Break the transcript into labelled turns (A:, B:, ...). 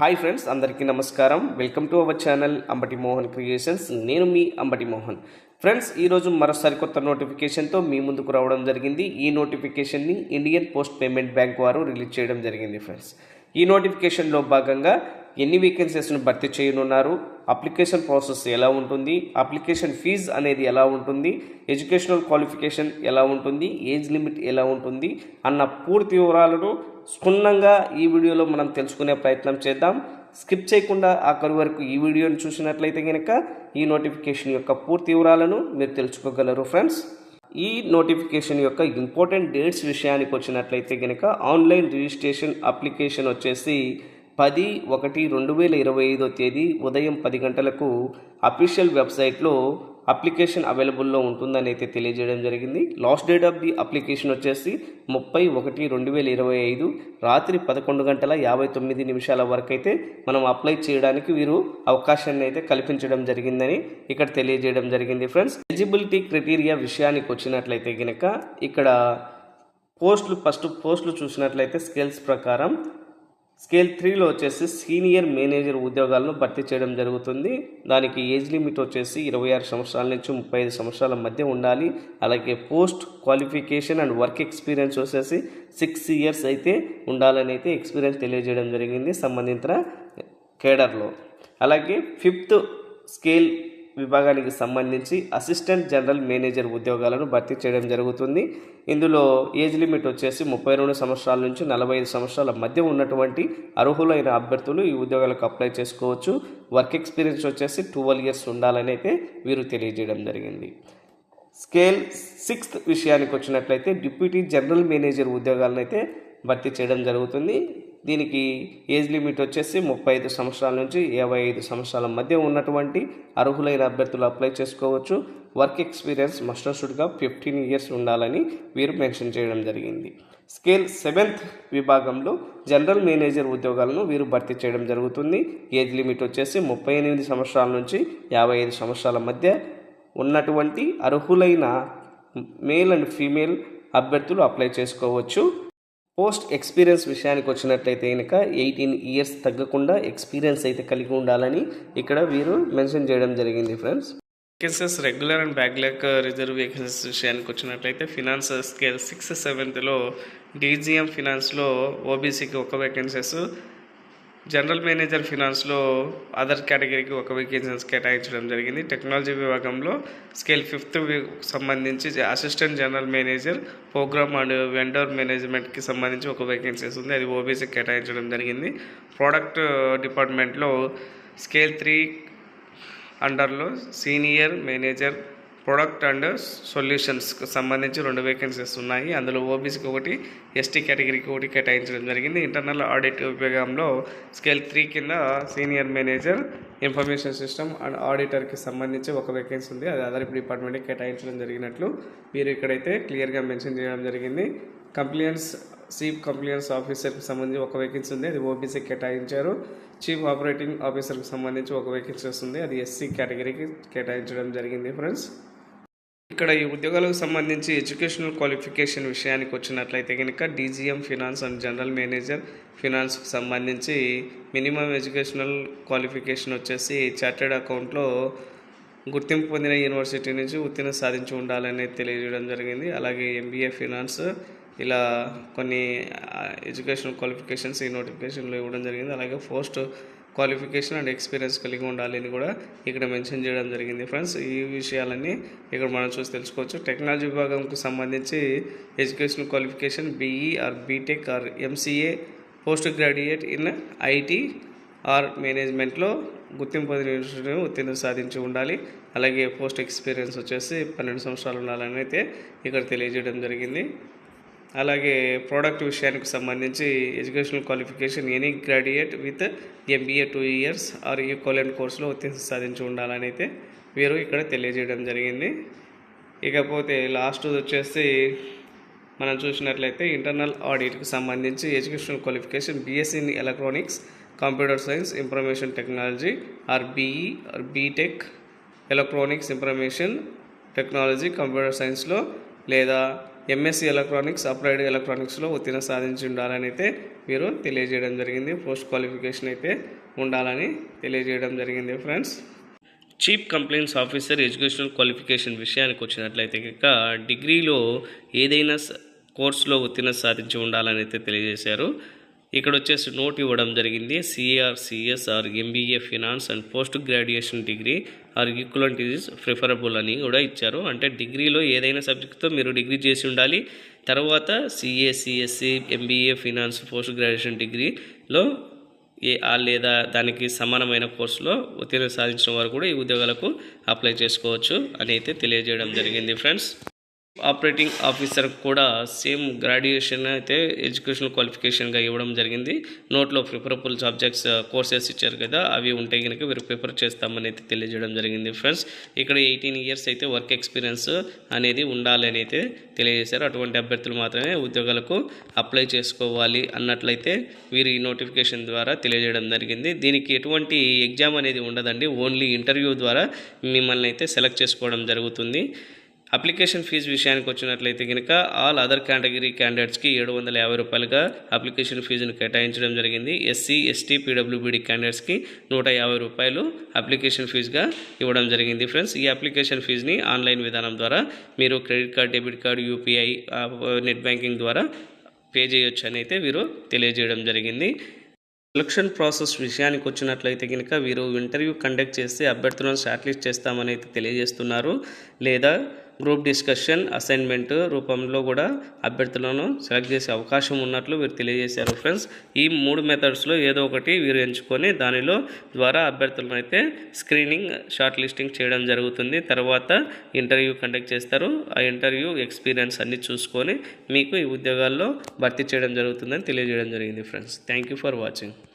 A: Hi friends అందరికీ నమస్కారం. Welcome to our channel Ambati Mohan creations. నేను మీ అంబటి మోహన్. ఫ్రెండ్స్ ఈరోజు మరోసారి కొత్త నోటిఫికేషన్తో మీ ముందుకు రావడం జరిగింది. ఈ నోటిఫికేషన్ని ఇండియన్ పోస్ట్ పేమెంట్ బ్యాంక్ వారు రిలీజ్ చేయడం జరిగింది ఫ్రెండ్స్. ఈ నోటిఫికేషన్లో భాగంగా ఎన్ని వేకెన్సీస్ను భర్తీ చేయనున్నారు? అప్లికేషన్ ప్రాసెస్ ఎలా ఉంటుంది అప్లికేషన్ ఫీజ్ అనేది ఎలా ఉంటుంది ఎడ్యుకేషనల్ క్వాలిఫికేషన్ ఎలా ఉంటుంది ఏజ్ లిమిట్ ఎలా ఉంటుంది అన్న పూర్తి వివరాలను క్షుణ్ణంగా ఈ వీడియోలో మనం తెలుసుకునే ప్రయత్నం చేద్దాం. స్కిప్ చేయకుండా ఆఖరి వరకు ఈ వీడియోని చూసినట్లయితే కనుక ఈ నోటిఫికేషన్ యొక్క పూర్తి వివరాలను మీరు తెలుసుకోగలరు ఫ్రెండ్స్. ఈ నోటిఫికేషన్ యొక్క ఇంపార్టెంట్ డేట్స్ విషయానికి వచ్చినట్లయితే కనుక ఆన్లైన్ రిజిస్ట్రేషన్ అప్లికేషన్ వచ్చేసి పది ఒకటి రెండు వేల ఇరవై ఐదో తేదీ ఉదయం పది గంటలకు అఫీషియల్ వెబ్సైట్లో అప్లికేషన్ అవైలబుల్లో ఉంటుందని అయితే తెలియజేయడం జరిగింది. Last date of the application వచ్చేసి ముప్పై ఒకటి రెండు వేల ఇరవై ఐదు రాత్రి పదకొండు గంటల యాభై తొమ్మిది నిమిషాల వరకు అయితే మనం అప్లై చేయడానికి వీరు అవకాశాన్ని అయితే కల్పించడం జరిగిందని ఇక్కడ తెలియజేయడం జరిగింది ఫ్రెండ్స్. ఎలిజిబిలిటీ క్రైటీరియా విషయానికి వచ్చినట్లయితే కనుక ఇక్కడ పోస్టులు ఫస్ట్ పోస్టులు చూసినట్లయితే స్కిల్స్ ప్రకారం స్కేల్ త్రీలో వచ్చేసి సీనియర్ మేనేజర్ ఉద్యోగాలను భర్తీ చేయడం జరుగుతుంది. దానికి ఏజ్ లిమిట్ వచ్చేసి ఇరవై ఆరు సంవత్సరాల నుంచి ముప్పై ఐదు సంవత్సరాల మధ్య ఉండాలి. అలాగే post qualification and work experience వచ్చేసి సిక్స్ ఇయర్స్ అయితే ఉండాలని అయితే ఎక్స్పీరియన్స్ తెలియజేయడం జరిగింది సంబంధిత కేడర్లో. అలాగే ఫిఫ్త్ స్కేల్ విభాగానికి సంబంధించి అసిస్టెంట్ జనరల్ మేనేజర్ ఉద్యోగాలను భర్తీ చేయడం జరుగుతుంది. ఇందులో ఏజ్ లిమిట్ వచ్చేసి ముప్పై రెండు సంవత్సరాల నుంచి నలభై ఐదు సంవత్సరాల మధ్య ఉన్నటువంటి అర్హులైన అభ్యర్థులు ఈ ఉద్యోగాలకు అప్లై చేసుకోవచ్చు. వర్క్ ఎక్స్పీరియన్స్ వచ్చేసి ట్వెల్వ్ ఇయర్స్ ఉండాలని అయితే వీరు తెలియజేయడం జరిగింది. స్కేల్ సిక్స్త్ విషయానికి వచ్చినట్లయితే డిప్యూటీ జనరల్ మేనేజర్ ఉద్యోగాలను అయితే భర్తీ చేయడం జరుగుతుంది. దీనికి ఏజ్ లిమిట్ వచ్చేసి ముప్పై ఐదు సంవత్సరాల నుంచి యాభై ఐదు సంవత్సరాల మధ్య ఉన్నటువంటి అర్హులైన అభ్యర్థులు అప్లై చేసుకోవచ్చు. వర్క్ ఎక్స్పీరియన్స్ మస్టర్స్డ్గా ఫిఫ్టీన్ ఇయర్స్ ఉండాలని వీరు మెన్షన్ చేయడం జరిగింది. స్కేల్ సెవెంత్ విభాగంలో జనరల్ మేనేజర్ ఉద్యోగాలను వీరు భర్తీ చేయడం జరుగుతుంది. ఏజ్ లిమిట్ వచ్చేసి ముప్పై ఎనిమిది సంవత్సరాల నుంచి యాభై ఐదు సంవత్సరాల మధ్య ఉన్నటువంటి అర్హులైన మేల్ అండ్ ఫీమేల్ అభ్యర్థులు అప్లై చేసుకోవచ్చు. పోస్ట్ ఎక్స్పీరియన్స్ విషయానికి వచ్చినట్లయితే కనుక ఎయిటీన్ ఇయర్స్ తగ్గకుండా ఎక్స్పీరియన్స్ అయితే కలిగి ఉండాలని ఇక్కడ వీరు మెన్షన్ చేయడం జరిగింది friends. Vacancies regular and backlog reserve vacancies విషయానికి వచ్చినట్లయితే ఫినాన్స్ స్కేల్ సిక్స్త్ సెవెంత్లో డీజీఎం ఫినాన్స్లో ఓబీసీకి ఒక వేకెన్సీస్ జనరల్ మేనేజర్ ఫినాన్స్లో అదర్ కేటగిరీకి ఒక వేకెన్సీస్ కేటాయించడం జరిగింది. టెక్నాలజీ విభాగంలో స్కేల్ ఫిఫ్త్ సంబంధించి assistant general manager program and vendor మేనేజ్మెంట్కి సంబంధించి ఒక వేకెన్సీస్ ఉంది. అది ఓబీసీకి కేటాయించడం జరిగింది. ప్రోడక్ట్ డిపార్ట్మెంట్లో స్కేల్ త్రీ అండర్లో సీనియర్ మేనేజర్ ప్రొడక్ట్ అండ్ సొల్యూషన్స్కి సంబంధించి రెండు వేకెన్సీస్ ఉన్నాయి. అందులో ఓబీసీకి ఒకటి ఎస్టీ కేటగిరీకి ఒకటి కేటాయించడం జరిగింది. ఇంటర్నల్ ఆడిట్ విభాగంలో స్కేల్ త్రీ కింద senior manager information system and ఆడిటర్కి సంబంధించి ఒక వేకెన్సీ ఉంది. అది అదర్ డిపార్ట్మెంట్కి కేటాయించడం జరిగినట్లు మీరు ఇక్కడైతే క్లియర్గా మెన్షన్ చేయడం జరిగింది. కంప్లైన్స్ చీఫ్ కంప్లైన్స్ ఆఫీసర్కి సంబంధించి ఒక వేకెన్సీ ఉంది. అది ఓబీసీకి కేటాయించారు. చీఫ్ ఆపరేటింగ్ ఆఫీసర్కి సంబంధించి ఒక వేకెన్సీ వస్తుంది. అది ఎస్సీ కేటగిరీకి కేటాయించడం జరిగింది ఫ్రెండ్స్ ఇక్కడ ఈ ఉద్యోగాలకు సంబంధించి ఎడ్యుకేషనల్ క్వాలిఫికేషన్ విషయానికి వచ్చినట్లయితే కనుక DGM finance and general manager. ఫినాన్స్కి సంబంధించి మినిమం ఎడ్యుకేషనల్ క్వాలిఫికేషన్ వచ్చేసి చార్టెడ్ అకౌంట్లో గుర్తింపు పొందిన యూనివర్సిటీ నుంచి ఉత్తీర్ణ సాధించి ఉండాలని తెలియజేయడం జరిగింది. అలాగే ఎంబీఏ ఫినాన్స్ ఇలా కొన్ని ఎడ్యుకేషనల్ క్వాలిఫికేషన్స్ ఈ నోటిఫికేషన్లో ఇవ్వడం జరిగింది. అలాగే పోస్ట్ క్వాలిఫికేషన్ అండ్ ఎక్స్పీరియన్స్ కలిగి ఉండాలి అని కూడా ఇక్కడ మెన్షన్ చేయడం జరిగింది. ఫ్రెండ్స్ ఈ విషయాలన్నీ ఇక్కడ మనం చూసి తెలుసుకోవచ్చు. టెక్నాలజీ విభాగంకు సంబంధించి education qualification BE or BTech or MCA post graduate in IT or మేనేజ్మెంట్లో గుర్తింపు పొందిన యూనివర్సిటీని ఉత్తీర్ణ సాధించి ఉండాలి. అలాగే పోస్ట్ ఎక్స్పీరియన్స్ వచ్చేసి పన్నెండు సంవత్సరాలు ఉండాలని అయితే ఇక్కడ తెలియజేయడం జరిగింది. అలాగే ప్రోడక్ట్ విషయానికి సంబంధించి educational qualification any graduate with MBA two years or equivalent కోర్సులో ఉత్తీర్ణ సాధించి ఉండాలని అయితే వీరు ఇక్కడ తెలియజేయడం జరిగింది. ఇకపోతే లాస్ట్ వచ్చేసి మనం చూసినట్లయితే ఇంటర్నల్ ఆడిట్కి సంబంధించి educational qualification BSc in electronics computer science information technology or BE or BTech electronics information technology computer సైన్స్లో లేదా ఎంఎస్సి ఎలక్ట్రానిక్స్ అప్లైడ్ ఎలక్ట్రానిక్స్లో ఉత్తీర్ణ సాధించి ఉండాలని అయితే మీరు తెలియజేయడం జరిగింది. పోస్ట్ క్వాలిఫికేషన్ అయితే ఉండాలని తెలియజేయడం జరిగింది friends chief complaints officer educational qualification విషయానికి వచ్చినట్లయితే కనుక డిగ్రీలో ఏదైనా కోర్సులో ఉత్తీర్ణ సాధించి ఉండాలని అయితే తెలియజేశారు. ఇక్కడ వచ్చేసి నోట్ ఇవ్వడం జరిగింది. CRCS or MBA finance and post graduation degree or equivalent is preferable అని కూడా ఇచ్చారు. అంటే డిగ్రీలో ఏదైనా సబ్జెక్ట్తో మీరు డిగ్రీ చేసి ఉండాలి. తర్వాత CA CSC MBA finance post graduation డిగ్రీలో ఏ లేదా దానికి సమానమైన కోర్సులో ఉత్తీర్ణ సాధించిన వారు కూడా ఈ ఉద్యోగాలకు అప్లై చేసుకోవచ్చు అని అయితే తెలియజేయడం జరిగింది ఫ్రెండ్స్ ఆపరేటింగ్ ఆఫీసర్ కూడా సేమ్ గ్రాడ్యుయేషన్ అయితే ఎడ్యుకేషనల్ క్వాలిఫికేషన్గా ఇవ్వడం జరిగింది. నోట్లో ప్రిఫరబుల్ సబ్జెక్ట్స్ కోర్సెస్ ఇచ్చారు కదా అవి ఉంటే కనుక వీరు ప్రిఫర్ చేస్తామని అయితే తెలియజేయడం జరిగింది ఫ్రెండ్స్. ఇక్కడ ఎయిటీన్ ఇయర్స్ అయితే వర్క్ ఎక్స్పీరియన్స్ అనేది ఉండాలని అయితే తెలియజేశారు. అటువంటి అభ్యర్థులు మాత్రమే ఉద్యోగాలకు అప్లై చేసుకోవాలి అన్నట్లయితే వీరు ఈ నోటిఫికేషన్ ద్వారా తెలియజేయడం జరిగింది. దీనికి ఎటువంటి ఎగ్జామ్ అనేది ఉండదండి. ఓన్లీ ఇంటర్వ్యూ ద్వారా మిమ్మల్ని అయితే సెలెక్ట్ చేసుకోవడం జరుగుతుంది. అప్లికేషన్ ఫీజు విషయానికి వచ్చినట్లయితే కనుక ఆల్ అదర్ కేటగిరీ క్యాండిడేట్స్కి ఏడు వందల యాభై రూపాయలుగా అప్లికేషన్ ఫీజును కేటాయించడం జరిగింది. ఎస్సీ ఎస్టీ పీడబ్ల్యూబీడీ క్యాండిడేట్స్కి నూట యాభై రూపాయలు అప్లికేషన్ ఫీజుగా ఇవ్వడం జరిగింది. ఫ్రెండ్స్ ఈ అప్లికేషన్ ఫీజుని ఆన్లైన్ విధానం ద్వారా మీరు credit card debit card UPI net banking ద్వారా పే చేయొచ్చు అని అయితే వీరు తెలియజేయడం జరిగింది. సెలక్షన్ ప్రాసెస్ విషయానికి వచ్చినట్లయితే కనుక వీరు ఇంటర్వ్యూ కండక్ట్ చేసి అభ్యర్థులను షార్ట్లిస్ట్ చేస్తామని అయితే తెలియజేస్తున్నారు. లేదా గ్రూప్ డిస్కషన్ అసైన్మెంట్ రూపంలో కూడా అభ్యర్థులను సెలెక్ట్ చేసే అవకాశం ఉన్నట్లు వీరు తెలియజేశారు ఫ్రెండ్స్. ఈ మూడు మెథడ్స్లో ఏదో ఒకటి వీరు ఎంచుకొని దానిలో ద్వారా అభ్యర్థులను అయితే స్క్రీనింగ్ షార్ట్ లిస్టింగ్ చేయడం జరుగుతుంది. తర్వాత ఇంటర్వ్యూ కండక్ట్ చేస్తారు. ఆ ఇంటర్వ్యూ ఎక్స్పీరియన్స్ అన్ని చూసుకొని మీకు ఈ ఉద్యోగాల్లో భర్తీ చేయడం జరుగుతుందని తెలియజేయడం జరిగింది friends. Thank you for watching